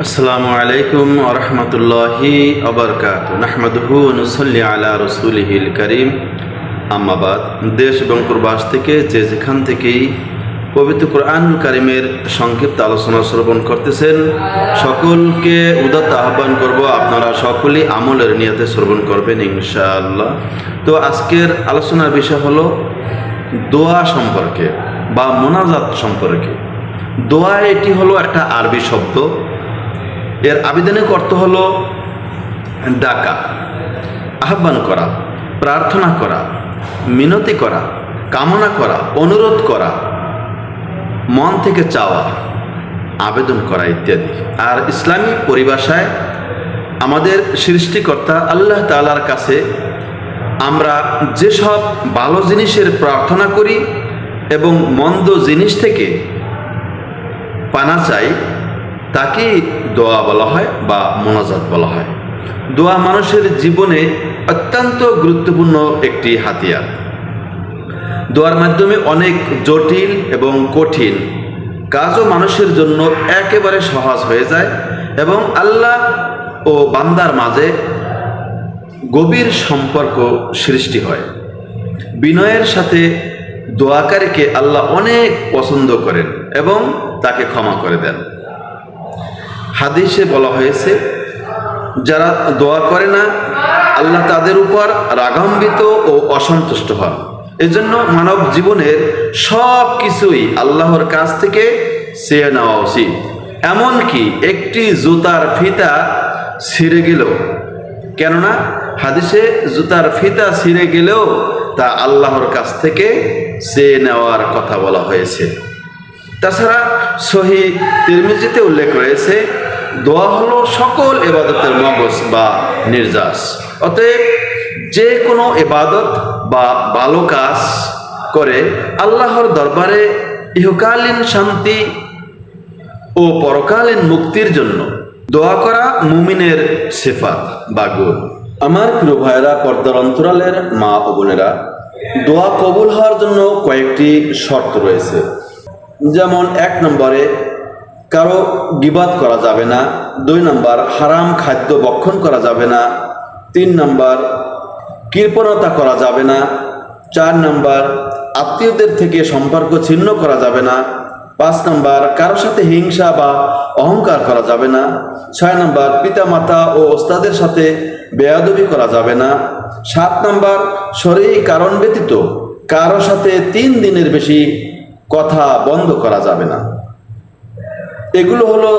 আসসালামু আলাইকুম আরহামতুল্লাহি আবরকাত নাহমাদহু নুসল্লি আলা রসুলহিল করিম। আম্মাবাদ দেশ এবং প্রবাস থেকে যে যেখান থেকেই পবিত্র কোরআন কারিমের সংক্ষিপ্ত আলোচনা শ্রবণ করতেছেন, সকলকে উদাত্ত আহ্বান করব আপনারা সকলেই আমলের নিয়তে শ্রবণ করবেন ইনশাআল্লাহ। তো আজকের আলোচনার বিষয় হলো দোয়া সম্পর্কে বা মোনাজাত সম্পর্কে। দোয়া এটি হলো একটা আরবি শব্দ। এর আবেদনিক অর্থ হলো ডাকা, আহ্বান করা, প্রার্থনা করা, মিনতি করা, কামনা করা, অনুরোধ করা, মন থেকে চাওয়া, আবেদন করা ইত্যাদি। আর ইসলামী পরিভাষায় আমাদের সৃষ্টিকর্তা আল্লাহ তালার কাছে আমরা যেসব ভালো জিনিসের প্রার্থনা করি এবং মন্দ জিনিস থেকে পানা চাই তাকেই দোয়া বলা হয় বা মোনাজাত বলা হয়। দোয়া মানুষের জীবনে অত্যন্ত গুরুত্বপূর্ণ একটি হাতিয়ার। দোয়ার মাধ্যমে অনেক জটিল এবং কঠিন কাজও মানুষের জন্য একেবারে সহজ হয়ে যায় এবং আল্লাহ ও বান্দার মাঝে গভীর সম্পর্ক সৃষ্টি হয়। বিনয়ের সাথে দোয়াকারীকে আল্লাহ অনেক পছন্দ করেন এবং তাকে ক্ষমা করে দেন। হাদিসে বলা হয়েছে, যারা দোয়া করে না, আল্লাহ তাদের উপর রাগাম্বিত ও অসন্তুষ্ট হন। এজন্য মানব জীবনের সব কিছুই আল্লাহর কাছ থেকে চেয়ে নেওয়া উচিত। এমনকি একটি জুতার ফিতা ছিঁড়ে গেল কেননা হাদিসে জুতার ফিতা ছিঁড়ে গেলেও তা আল্লাহর কাছ থেকে চেয়ে নেওয়ার কথা বলা হয়েছে। তাছাড়া সহি তিরমিজিতে উল্লেখ রয়েছে, দোয়া হলো সকল এবাদতের মগজ বা নির্যাস। অতএব যে কোনো এবাদত বা ভালো কাজ করে আল্লাহর দরবারে ইহকালীন শান্তি ও পরকালীন মুক্তির জন্য দোয়া করা মুমিনের সেফাত বা গুণ। আমার প্রিয় ভাইয়েরা, পর্দার অন্তরালের মা ও বোনেরা, দোয়া কবুল হওয়ার জন্য কয়েকটি শর্ত রয়েছে। যেমন এক নম্বরে, কারও গিবাদ করা যাবে না। দুই নম্বর, হারাম খাদ্য বক্ষণ করা যাবে না। তিন নম্বর, কৃপণতা করা যাবে না। চার নম্বর, আত্মীয়দের থেকে সম্পর্ক ছিন্ন করা যাবে না। পাঁচ নম্বর কারোর সাথে হিংসা বা অহংকার করা যাবে না। ছয় নম্বর, পিতামাতা ও ওস্তাদের সাথে বেয়াদবি করা যাবে না। সাত নম্বর শরীর কারণ ব্যতীত কারও সাথে তিন দিনের বেশি কথা বন্ধ করা যাবে না। এগুলো হলো,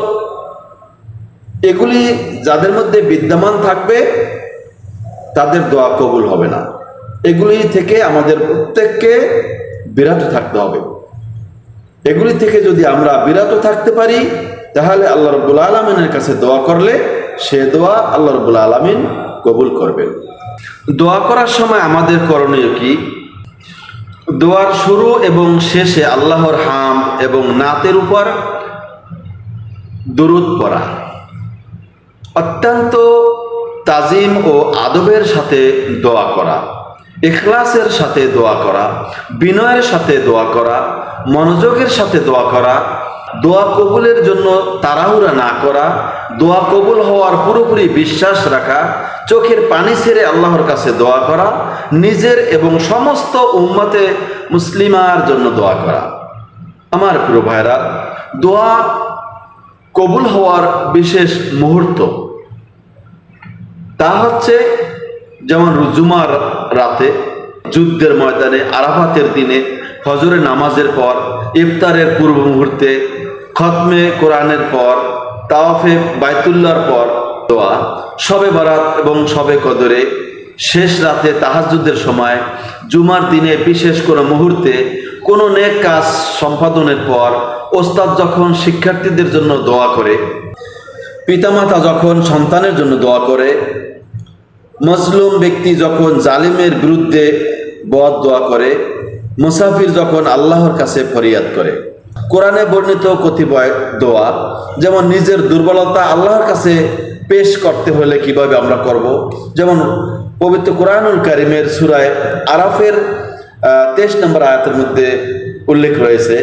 এগুলি যাদের মধ্যে বিদ্যমান থাকবে, তাদের দোয়া কবুল হবে না। এগুলি থেকে আমাদের প্রত্যেককে বিরত থাকতে হবে। এগুলি থেকে যদি আমরা বিরত থাকতে পারি, তাহলে আল্লাহ রব্বুল আলমিনের কাছে দোয়া করলে সে দোয়া আল্লাহ রব্বুল আলমিন কবুল করবেন। দোয়া করার সময় আমাদের করণীয় কি? দোয়ার শুরু এবং শেষে আল্লাহর হাম এবং নাতের উপর দুরুদ পড়া। অত্যন্ত তাজিম ও আদবের সাথে দোয়া করা এখলাসের সাথে দোয়া করা, বিনয়ের সাথে দোয়া করা, মনোযোগের সাথে দোয়া করা দোয়া কবুলের জন্য তাড়াহুড়া না করা, দোয়া কবুল হওয়ার পুরোপুরি বিশ্বাস রাখা, চোখের পানি ছেড়ে আল্লাহর কাছে দোয়া করা, নিজের এবং সমস্ত উম্মতে মুসলিমার জন্য দোয়া করা। আমার প্রিয় ভাইরা, দোয়া কবুল হওয়ার বিশেষ মুহূর্ত তা হচ্ছে যেমন জুমার রাতে, যুদ্ধের ময়দানে, আরাফাতের দিনে, ফজরের নামাজের পর, ইফতারের পূর্ব মুহূর্তে খতমে কোরআনের পর, তাওয়াফে বাইতুল্লার পর দোয়া, সবে বারাত এবং সবে কদরে, শেষ রাতে তাহাজুদের সময়, জুমার দিনে বিশেষ কোনো মুহূর্তে কোনো নেক কাজ সম্পাদনের পর ওস্তাদ যখন শিক্ষার্থীদের জন্য দোয়া করে, পিতামাতা যখন সন্তানের জন্য দোয়া করে, মজলুম ব্যক্তি যখন জালিমের বিরুদ্ধে বদ দোয়া করে, মুসাফির যখন আল্লাহর কাছে ফরিয়াদ করে। কোরআনে বর্ণিত কতিপয় দোয়া, যেমন নিজের দুর্বলতা আল্লাহর কাছে পেশ করতে হলে কীভাবে আমরা করব? যেমন পবিত্র কোরআনুল কারিমের সুরায় আরাফের তেইশ নম্বর আয়াতের মধ্যে উল্লেখ রয়েছে,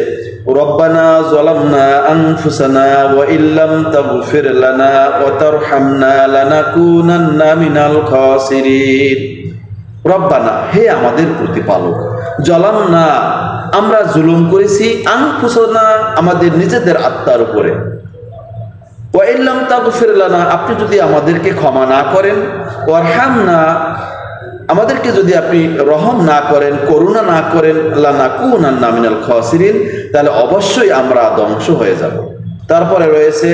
রব্বানা জলামনা আনফুসানা ওয়া ইল্লাম তাগফির লানা ওয়া তারহামনা লানাকুনান্না মিনাল খাসিরিন। রব্বানা, হে আমাদের প্রতিপালক জলাম না আমরা জুলুম করেছি আনফুসানা আমাদের নিজেদের আত্মার উপরে। ওয়াইল্লাম লানা, আপনি যদি আমাদেরকে ক্ষমা না করেন ওয়ারহাম না আমাদেরকে যদি আপনি রহম না করেন, করুণা না করেন লানা কুনান নামিনাল খসিরিন, তাহলে অবশ্যই আমরা ধ্বংস হয়ে যাব। তারপরে রয়েছে,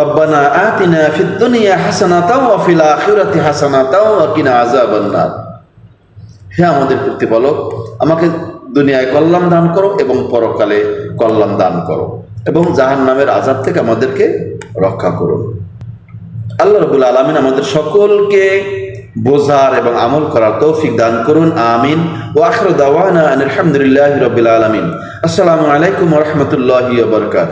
রব্বানা আতিনা ফিদ দুনিয়া হাসানাতাও ওয়া আখিরাতি হাসানাতাও ওয়া কিনা আযাবান নার হে আমাদের প্রতিপালক, আমাকে দুনিয়ায় কল্যাণ দান করো এবং পরকালে কল্যাণ দান করো এবং জাহান নামের আজাদ থেকে আমাদেরকে রক্ষা করুন আল্লাহ রবুল আলমিন আমাদের সকলকে বোঝার এবং আমল করার তৌফিক দান করুন, আমিন। ও আখর দাওয়ানা আলহামদুলিল্লাহ রবিল আলমিন। আসসালামু আলাইকুম রহমতুল্লাহ বরকাত